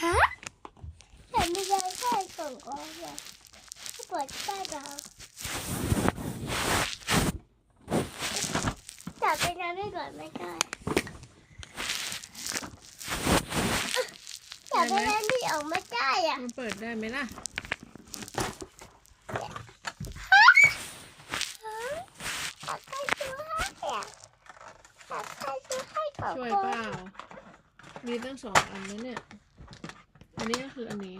ฮะแต่ไม่ได้ใช่กล่องของเลยเปิดได้เปล่าจับไปนั้นไม่ก่อนไม่ได้จับไปนั้นนี่ออกไม่ได้อะมันเปิดได้ไหมล่ะจับไปซื้อให้อะจับไปซื้อให้ก่อนช่วยเปล่า มีตั้งสองอันนะเนี่ย อันนี้ก็คืออันนี้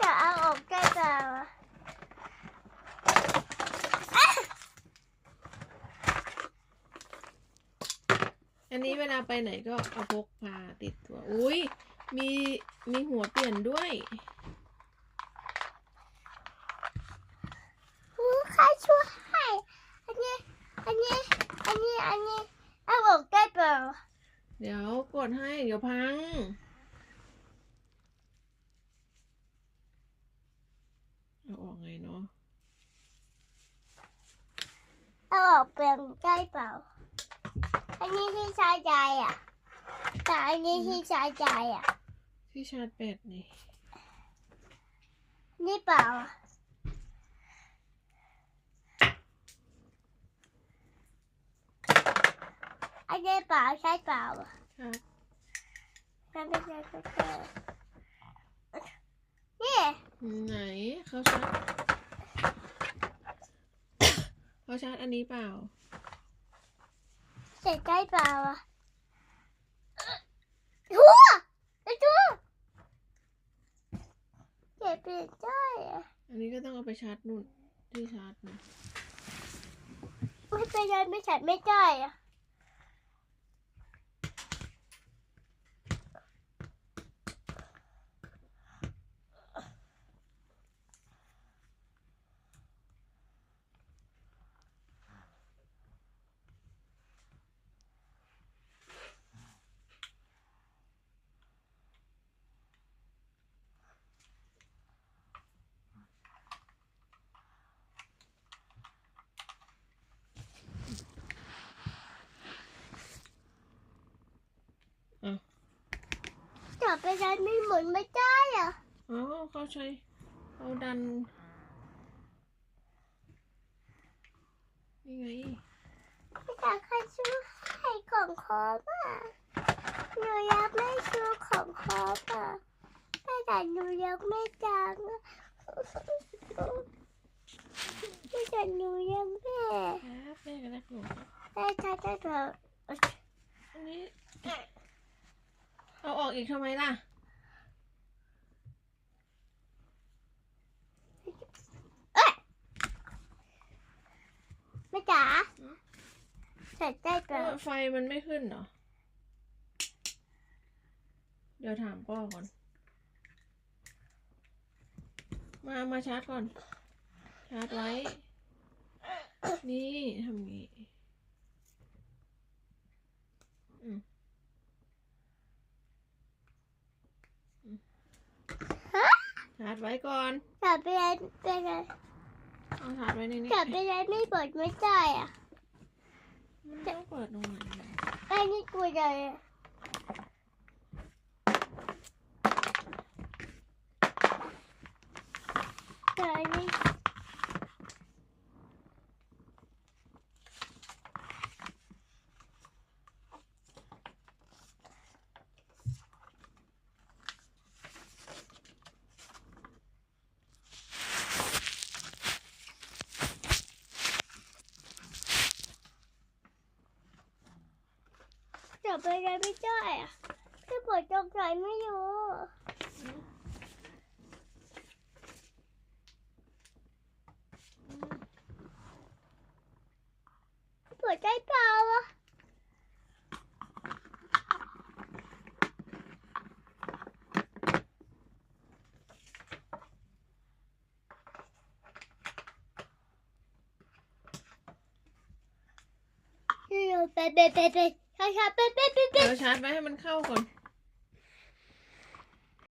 จะเอาออกได้เปล่าอะอันนี้เวลาไปไหนก็เอาพกพาติดตัว อุ้ยมีมีหัวเปลี่ยนด้วยอือใครช่วยให้อันนี้ อันนี้ อันนี้ อันนี้เอาออกได้เปล่า เดี๋ยวกดให้ เดี๋ยวพัง เอาออก ไงเนาะเอาออกเป็นได้เปล่า อันนี้ที่ชายใจอะ แต่อันนี้ที่ชายใจอะ ที่ชาร์จแบตนี่ นี่เปล่าอะอันนี้เปล่าใช่เปล่าอะชาร์จนั่นไม่ใช่ก็เจอนี่ ไหนเขาชาร์จเขาชาร์จอันนี้เปล่า เสร็จได้เปล่าอะหัวไอ้ตัวเก็บเปลี่ยนได้อะอันนี้ก็ต้องเอาไปชาร์จนู่นที่ชาร์จนะไม่เป็นไรไม่ฉันไม่ได้อะ ไปได้ไม่หมุนไม่ได้อะอ๋อเขาใช้เขาดันนี่ไงไม่อยากให้ซื้อให้ของคอมอะหนูอยากไม่ซื้อของคอมอะแต่หนูยังไม่จังอะแต่หนูยังแม่ครับแม่ก็ได้ขนมครับได้ได้ได้แบบอันนี้เอาออกอีกทำไมล่ะไม่จ๋าเสร็จได้แบเอบอไฟมันไม่ขึ้นเหรอ เดี๋ยวถามพ่อก่อน มา มาชาร์จก่อน ชาร์จไว้ นี่ทำงี้ อืมอืม ชาร์จไว้ก่อนจับไปได้เป็นไงเอาชาร์จไว้ในนี้จับไปได้ไม่เปิดไม่ได้อะมันต้องเปิดตรงไหนเนี่ยไอ้นี่กูเลยอะแต่อันนี้ จับไปได้ไม่ได้อะพี่ปวดตรงไหนไม่รู้ปวดได้เปล่าอะไปไปไปไป ช้าช้าๆไปไปไปไปเดี๋ยวชาร์จไว้ให้มันเข้าก่อน